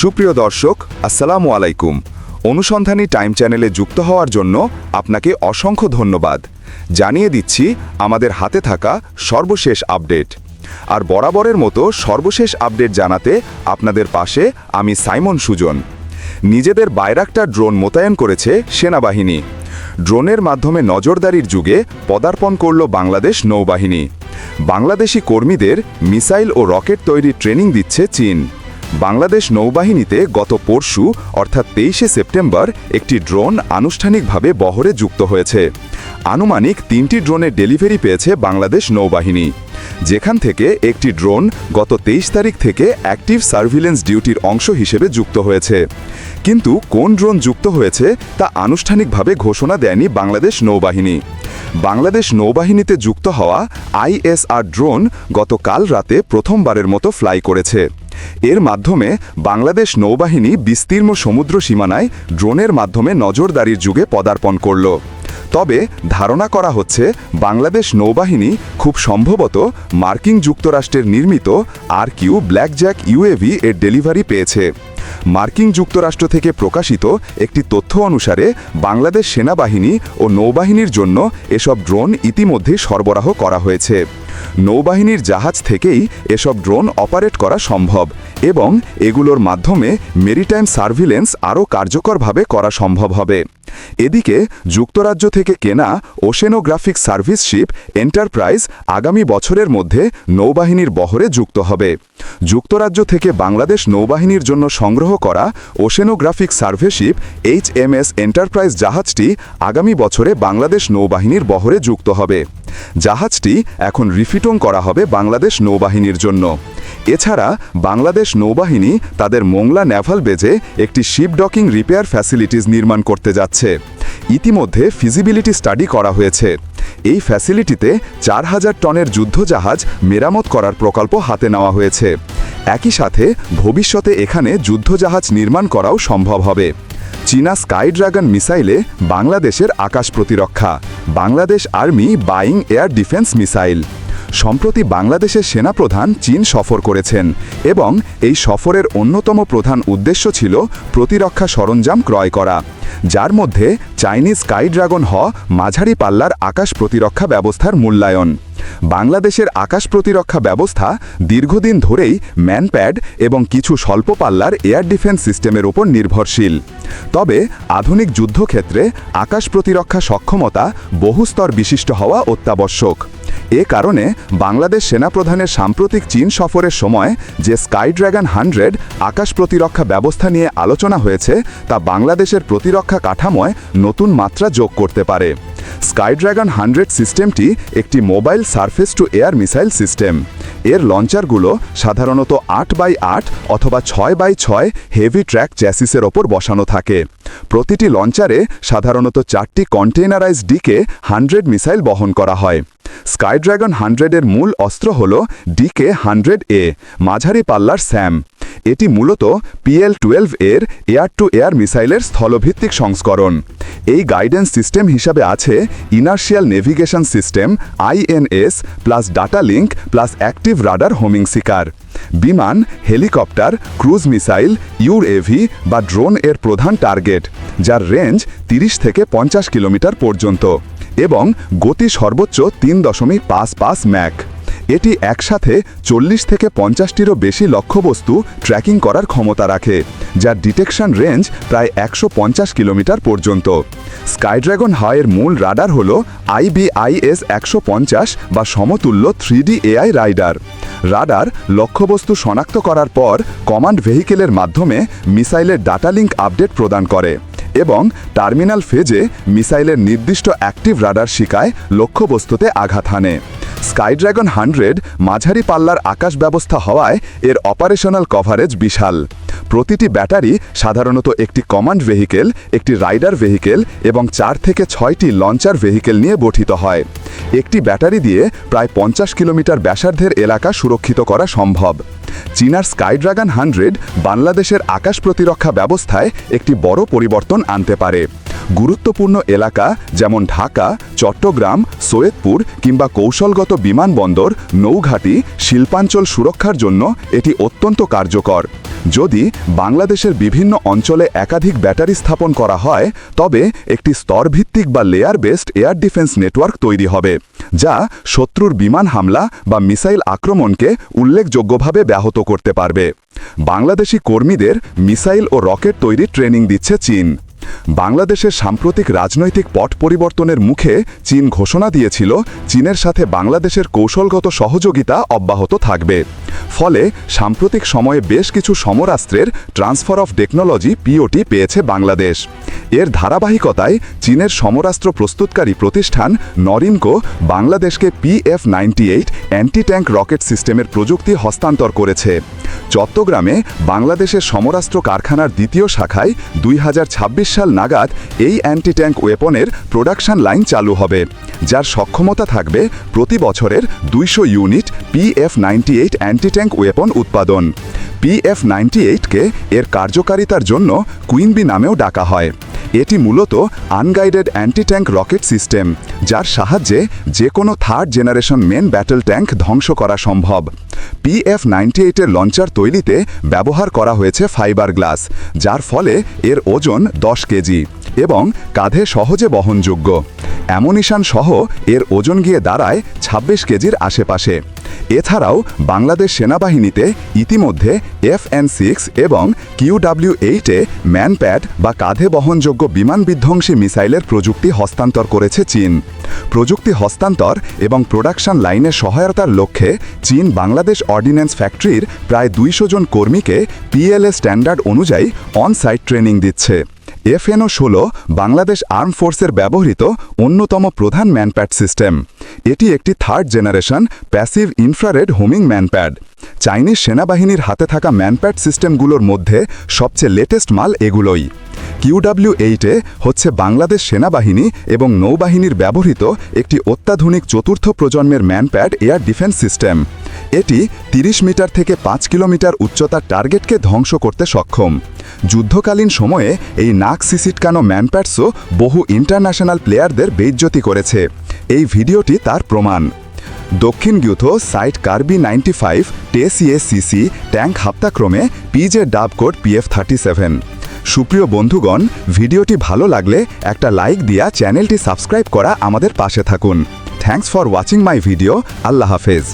সুপ্রিয় দর্শক, আসসালামু আলাইকুম। অনুসন্ধানী টাইম চ্যানেলে যুক্ত হওয়ার জন্য আপনাকে অসংখ্য ধন্যবাদ। জানিয়ে দিচ্ছি, আমাদের হাতে থাকা সর্বশেষ আপডেট। আর বরাবরের মতো সর্বশেষ আপডেট জানাতে আপনাদের পাশে আমি সাইমন সুজন। নিজেদের বাইরাক্টার ড্রোন মোতায়েন করেছে সেনাবাহিনী। ড্রোনের মাধ্যমে নজরদারির যুগে পদার্পণ করল বাংলাদেশ নৌবাহিনী। বাংলাদেশি কর্মীদের মিসাইল ও রকেট তৈরির ট্রেনিং দিচ্ছে চীন। বাংলাদেশ নৌবাহিনীতে গত পরশু, অর্থাৎ তেইশে সেপ্টেম্বর, একটি ড্রোন আনুষ্ঠানিকভাবে বহরে যুক্ত হয়েছে। আনুমানিক তিনটি ড্রোনের ডেলিভারি পেয়েছে বাংলাদেশ নৌবাহিনী। যেখান থেকে একটি ড্রোন গত তেইশ তারিখ থেকে অ্যাক্টিভ সার্ভিলেন্স ডিউটির অংশ হিসেবে যুক্ত হয়েছে। কিন্তু কোন ড্রোন যুক্ত হয়েছে তা আনুষ্ঠানিকভাবে ঘোষণা দেয়নি বাংলাদেশ নৌবাহিনী। বাংলাদেশ নৌবাহিনীতে যুক্ত হওয়া আইএসআর ড্রোন গতকাল রাতে প্রথমবারের মতো ফ্লাই করেছে। এর মাধ্যমে বাংলাদেশ নৌবাহিনী বিস্তীর্ণ সমুদ্র সীমানায় ড্রোনের মাধ্যমে নজরদারির যুগে পদার্পণ করল। তবে ধারণা করা হচ্ছে বাংলাদেশ নৌবাহিনী খুব সম্ভবত মার্কিন যুক্তরাষ্ট্রের নির্মিত আর কিউ ব্ল্যাকজ্যাক ইউএভি এর ডেলিভারি পেয়েছে। মার্কিন যুক্তরাষ্ট্র থেকে প্রকাশিত একটি তথ্য অনুসারে বাংলাদেশ সেনাবাহিনী ও নৌবাহিনীর জন্য এসব ড্রোন ইতিমধ্যে সরবরাহ করা হয়েছে। নৌবাহিনীর জাহাজ থেকেই এসব ড্রোন অপারেট করা সম্ভব। এবং এগুলোর মাধ্যমে মেরিটাইম সার্ভিলেন্স আরও কার্যকরভাবে করা সম্ভব হবে। এদিকে, যুক্তরাজ্য থেকে কেনা ওশেনোগ্রাফিক সার্ভিস শিপ এন্টারপ্রাইজ আগামী বছরের মধ্যে নৌবাহিনীর বহরে যুক্ত হবে। যুক্তরাজ্য থেকে বাংলাদেশ নৌবাহিনীর জন্য সংগ্রহ করা oceanographic survey ship H M S enterprise জাহাজটি আগামী বছরে বাংলাদেশ নৌবাহিনীর বহরে যুক্ত হবে। জাহাজটি এখন রিফিটং করা হবে বাংলাদেশ নৌবাহিনীর জন্য। এছাড়া বাংলাদেশ নৌবাহিনী তাদের মোংলা নেভাল বেজে একটি শিপ ডকিং রিপেয়ার ফ্যাসিলিটিস নির্মাণ করতে যাচ্ছে। ইতিমধ্যে ফিজিবিলিটি স্টাডি করা হয়েছে। এই ফ্যাসিলিটিতে চার হাজার টনের যুদ্ধজাহাজ মেরামত করার প্রকল্প হাতে নেওয়া হয়েছে। একই সাথে ভবিষ্যতে এখানে যুদ্ধজাহাজ নির্মাণ করাও সম্ভব হবে। চীনা স্কাই ড্রাগন মিসাইলে বাংলাদেশের আকাশ প্রতিরক্ষা। Bangladesh army buying air defence missile. সম্প্রতি বাংলাদেশের সেনাপ্রধান চীন সফর করেছেন এবং এই সফরের অন্যতম প্রধান উদ্দেশ্য ছিল প্রতিরক্ষা সরঞ্জাম ক্রয় করা, যার মধ্যে চাইনিজ স্কাই ড্রাগন হ মাঝারি পাল্লার আকাশ প্রতিরক্ষা ব্যবস্থার মূল্যায়ন। বাংলাদেশের আকাশ প্রতিরক্ষা ব্যবস্থা দীর্ঘদিন ধরেই ম্যানপ্যাড এবং কিছু স্বল্প পাল্লার এয়ার ডিফেন্স সিস্টেমের উপর নির্ভরশীল। তবে আধুনিক যুদ্ধক্ষেত্রে আকাশ প্রতিরক্ষা সক্ষমতা বহুস্তর বিশিষ্ট হওয়া অত্যাবশ্যক। এ কারণে বাংলাদেশ সেনাপ্রধানের সাম্প্রতিক চীন সফরের সময় যে স্কাই ড্রাগন হান্ড্রেড আকাশ প্রতিরক্ষা ব্যবস্থা নিয়ে আলোচনা হয়েছে, তা বাংলাদেশের প্রতিরক্ষা কাঠামোয় নতুন মাত্রা যোগ করতে পারে। স্কাই ড্রাগন হান্ড্রেড সিস্টেমটি একটি mobile surface to air missile system এর লঞ্চারগুলো সাধারণত আট বাই আট অথবা ছয় বাই ছয় হেভি ট্র্যাক চ্যাসিসের ওপর বসানো থাকে। প্রতিটি লঞ্চারে সাধারণত চারটি কন্টেনারাইজ ডিকে হান্ড্রেড মিসাইল বহন করা হয়। স্কাই ড্রাগন হান্ড্রেডের মূল অস্ত্র হল ডিকে হান্ড্রেড এ মাঝারি পাল্লার স্যাম। এটি মূলত পিএল টুয়েলভ এর এয়ার টু এয়ার মিসাইলের স্থলভিত্তিক সংস্করণ। এই গাইডেন্স সিস্টেম হিসাবে আছে inertial navigation system INS plus data link, plus active radar homing seeker বিমান, হেলিকপ্টার, ক্রুজ মিসাইল ইউরএভি বা ড্রোন এর প্রধান টার্গেট, যার রেঞ্জ ৩০ থেকে পঞ্চাশ কিলোমিটার পর্যন্ত, এবং গতি সর্বোচ্চ তিন দশমিক পাঁচ পাঁচ ম্যাক। এটি একসাথে চল্লিশ থেকে পঞ্চাশটিরও বেশি লক্ষ্যবস্তু ট্র্যাকিং করার ক্ষমতা রাখে, যার ডিটেকশন রেঞ্জ প্রায় একশো পঞ্চাশ কিলোমিটার পর্যন্ত। স্কাইড্রাগন হাওয়ের মূল রাডার হল আইবিআইএস একশো পঞ্চাশ বা সমতুল্য থ্রি এআই রাইডার। রাডার লক্ষ্যবস্তু শনাক্ত করার পর কমান্ড ভেহিকেলের মাধ্যমে মিসাইলের ডাটা লিঙ্ক আপডেট প্রদান করে। এবং টার্মিনাল ফেজে মিসাইলের নির্দিষ্ট অ্যাক্টিভ রাডার শিকায় লক্ষ্যবস্তুতে আঘাত হানে। স্কাই স্কাইড্রাগন হান্ড্রেড মাঝারি পাল্লার আকাশ ব্যবস্থা হওয়ায় এর অপারেশনাল কভারেজ বিশাল। প্রতিটি ব্যাটারি সাধারণত একটি কমান্ড ভেহিকেল, একটি রাইডার ভেহিকেল এবং চার থেকে ছয়টি লঞ্চার ভেহিকেল নিয়ে গঠিত হয়। একটি ব্যাটারি দিয়ে প্রায় পঞ্চাশ কিলোমিটার ব্যাসার্ধের এলাকা সুরক্ষিত করা সম্ভব। চীনার স্কাই ড্রাগন হান্ড্রেড বাংলাদেশের আকাশ প্রতিরক্ষা ব্যবস্থায় একটি বড় পরিবর্তন আনতে পারে। গুরুত্বপূর্ণ এলাকা যেমন ঢাকা, চট্টগ্রাম, সৈয়দপুর কিংবা কৌশলগত বিমানবন্দর, নৌঘাটি, শিল্পাঞ্চল সুরক্ষার জন্য এটি অত্যন্ত কার্যকর। যদি বাংলাদেশের বিভিন্ন অঞ্চলে একাধিক ব্যাটারি স্থাপন করা হয়, তবে একটি স্তরভিত্তিক বা layer based air defence network তৈরি হবে, যা শত্রুর বিমান হামলা বা মিসাইল আক্রমণকে উল্লেখযোগ্যভাবে ব্যাহত করতে পারবে। বাংলাদেশি কর্মীদের মিসাইল ও রকেট তৈরির ট্রেনিং দিচ্ছে চীন। বাংলাদেশের সাম্প্রতিক রাজনৈতিক পট পরিবর্তনের মুখে চীন ঘোষণা দিয়েছিল চীনের সাথে বাংলাদেশের কৌশলগত সহযোগিতা অব্যাহত থাকবে। ফলে সাম্প্রতিক সময়ে বেশ কিছু সমরাস্ত্রের ট্রান্সফার অফ টেকনোলজি পিওটি পেয়েছে বাংলাদেশ। এর ধারাবাহিকতায় চীনের সমরাস্ত্র প্রস্তুতকারী প্রতিষ্ঠান নরিনকো বাংলাদেশকে PF ninety eight anti tank rocket সিস্টেমের প্রযুক্তি হস্তান্তর করেছে। চট্টগ্রামে বাংলাদেশের সমরাস্ত্র কারখানার দ্বিতীয় শাখায় দুই হাজার ছাব্বিশ সাল নাগাদ এই অ্যান্টি ট্যাঙ্ক ওয়েপনের প্রোডাকশন লাইন চালু হবে, যার সক্ষমতা থাকবে প্রতি বছরের দুইশো unit PF ninety eight anti tank weapon উৎপাদন। পিএফ নাইনটি এইটকে এর কার্যকারিতার জন্য কুইনবি নামেও ডাকা হয়। এটি মূলত unguided anti tank rocket system যার সাহায্যে যে কোনো third generation main battle tank ধ্বংস করা সম্ভব। পিএফ নাইনটি এইটের লঞ্চার তৈরিতে ব্যবহার করা হয়েছে ফাইবার গ্লাস যার ফলে এর ওজন দশ কেজি এবং কাঁধে সহজে বহনযোগ্য। অ্যামোনিশন সহ এর ওজন গিয়ে দাঁড়ায় ২৬ কেজির আশেপাশে। এছাড়াও বাংলাদেশ সেনাবাহিনীতে ইতিমধ্যে এফ এন সিক্স এবং কিউডাব্লিউ এইটে ম্যানপ্যাড বা কাঁধে বহনযোগ্য বিমান বিধ্বংসী মিসাইলের প্রযুক্তি হস্তান্তর করেছে চীন। প্রযুক্তি হস্তান্তর এবং প্রোডাকশন লাইনের সহায়তার লক্ষ্যে চীন বাংলাদেশ অর্ডিন্যান্স ফ্যাক্টরির প্রায় দুইশো জন কর্মীকে পিএলএ স্ট্যান্ডার্ড অনুযায়ী অন সাইট ট্রেনিং দিচ্ছে। এফএনও ষোলো বাংলাদেশ আর্ম ফোর্সের ব্যবহৃত অন্যতম প্রধান ম্যানপ্যাড সিস্টেম। এটি একটি third generation passive infrared homing manpad. Chinese সেনাবাহিনীর হাতে থাকা ম্যানপ্যাড সিস্টেমগুলোর মধ্যে সবচেয়ে লেটেস্ট মাল এগুলোই। কিউডাব্লিউ এইটে হচ্ছে বাংলাদেশ সেনাবাহিনী এবং নৌবাহিনীর ব্যবহৃত একটি অত্যাধুনিক চতুর্থ প্রজন্মের ম্যানপ্যাড এয়ার ডিফেন্স সিস্টেম। এটি ৩০ মিটার থেকে পাঁচ কিলোমিটার উচ্চতার টার্গেটকে ধ্বংস করতে সক্ষম। যুদ্ধকালীন সময়ে এই নাক সিসিটকানো ম্যানপ্যাডসও বহু ইন্টারন্যাশনাল প্লেয়ারদের বেইজ্জতি করেছে। এই ভিডিওটি তার প্রমাণ। দক্ষিণ গ্যুথো সাইট কার্বি নাইনটি ফাইভ, টেসিএসিসি, ট্যাঙ্ক হাপ্তাক্রমে, পিজে ডাব কোড পিএফ থার্টি সেভেন। সুপ্রিয় বন্ধুগণ, ভিডিওটি ভালো লাগলে একটা লাইক দিয়া চ্যানেলটি সাবস্ক্রাইব করা আমাদের পাশে থাকুন। Thanks for watching my video আল্লাহ হাফেজ।